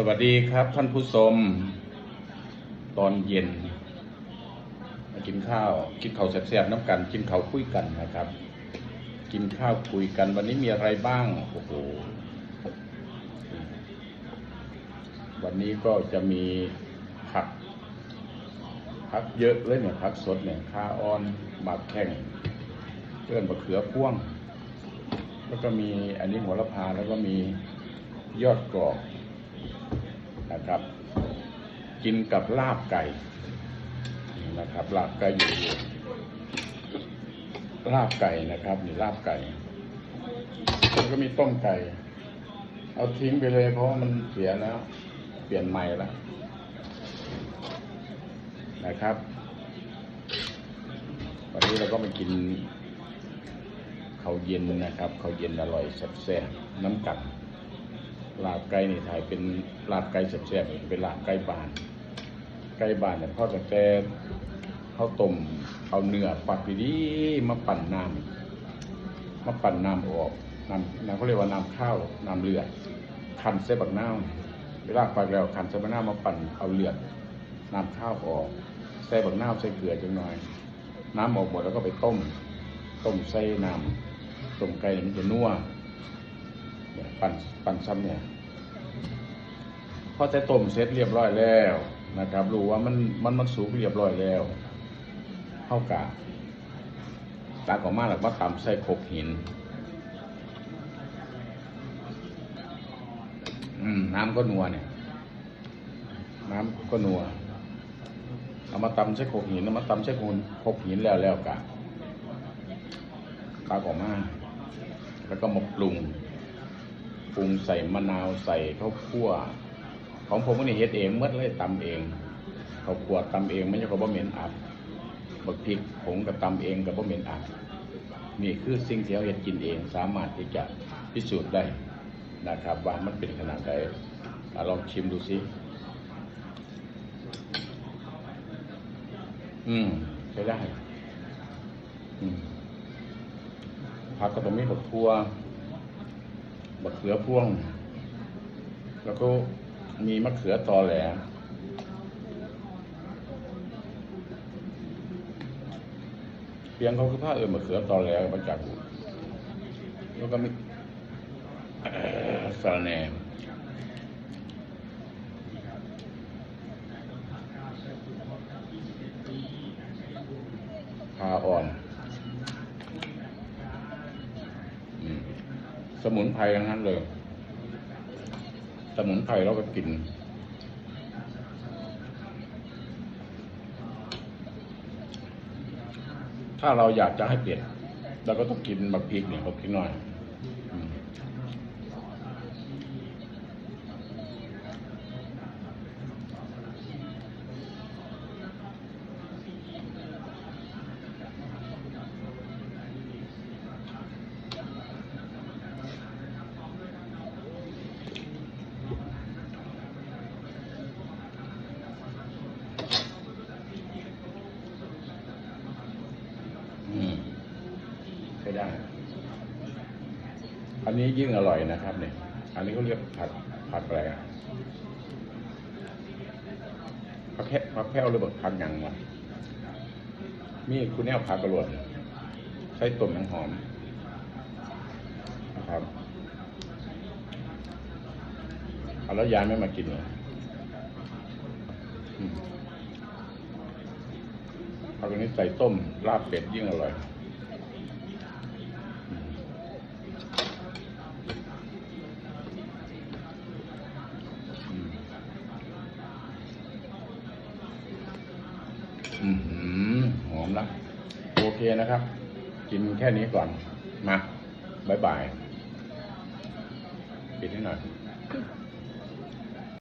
สวัสดีครับท่านผู้ชมตอนเย็น มากินข้าวกินข้าวแซ่บๆน้ำกัน กินข้าวคุยกันนะครับ กินข้าวคุยกันวันนี้มีอะไรบ้างโอ้โหวันนี้ก็จะมีผักผักเยอะเลยเนี่ยผักสดเนี่ยข้าอ่อนหมากแข้งเพื่อนมะเขือพ่วง แล้วก็มีอันนี้หัวละพาแล้วก็มียอดกรอก นะครับ กินกับลาบไก่นะครับลาบไก่อยู่ลาบไก่นะครับนี่ลาบไก่แล้วก็มีต้มไก่ เอาทิ้งไปเลยเพราะมันเสียแล้ว เปลี่ยนใหม่แล้วนะครับวันนี้เราก็มากินข้าวเย็นนะครับข้าวเย็นอร่อยแซ่บๆน้ำกัด ลาบไก่นี่ถ่ายเป็นลาบไก่แซ่บๆเป็นลาบไก่บาน ไก่บานเนี่ยพ่อจะแต่เขาต้มเอาเนื้อปัดดี มาปั่นน้ำมาปั่นน้ำออกน้ำน้ำเขาเรียกว่าน้ำข้าวน้ำเลือดคันใส่บักน้ำเวลาปักแล้วคันใส่บักน้ำมาปั่นเอาเลือดน้ำข้าวออกใส่บักน้ำใส่เกลือจังหน่อย น้ำออกหมดแล้วก็ไปต้ม ต้มใส่น้ำต้มไก่เนี่ยมันจะนัวเนี่ย ปั่นปั่นซ้ำเนี่ยพอจะต้มเสร็จเรียบร้อยแล้วนะครับ รู้ว่ามันมันมันสุกเรียบร้อยแล้วเข้ากะตากออกมาแล้วมาตำใส่โขกหิน อืม น้ำก็นัวเนี่ย น้ำก็นัวเอามาตำใส่โขกหินเอามาตำใส่โขกโขกหินแล้วแล้วกะตากออกมา แล้วก็มาปรุง ปรุงใส่มะนาวใส่ข้าวคั่ว ของผมก็นี่เฮ็ดเองเมื่อเลยตำเองข้าวคั่วตำเองไม่ใช่ก็บ่เหม็นอับบักพริกผงกับตำเองกับบ่เหม็นอับนี่คือสิ่งที่เราเฮ็ดกินเองสามารถที่จะพิสูจน์ได้นะครับ ว่ามันเป็นขนาดไหนลองชิมดูสิอืมใช้ได้ อืมผักก็ต้องมีบักทั่ว บักเขือพ่วง แล้วก็มีมะเขือตอแหลเพียงเขาคือผ้าเออมะเขือตอแหลมาจากบุแล้วก็มีสารแหนมพาอ่อน อืม สมุนไพรทั้งนั้นเลย สมุนไพรเราก็กิน ถ้าเราอยากจะให้เปลี่ยนเราก็ต้องกินบักพริกเนี่ยบักพริกน้อยอืมอืมใช้ ได้ อันนี้ยิ่งอร่อยนะครับเนี่ย อันนี้เขาเรียกผัดผัดอะไรอะผักแค่ผักแพ้วหรือแบบผักยังวะมีคุณแนวผักกระโดดใช้ต้มน้ำหอมนะครับเอาแล้วยายไม่มากินเหรอเอาตรงนี้ใส่ต้มลาบเป็ดยิ่งอร่อย อือหือมละโอเคนะครับ กินแค่นี้ก่อน มาบายบาย ปิดให้หน่อย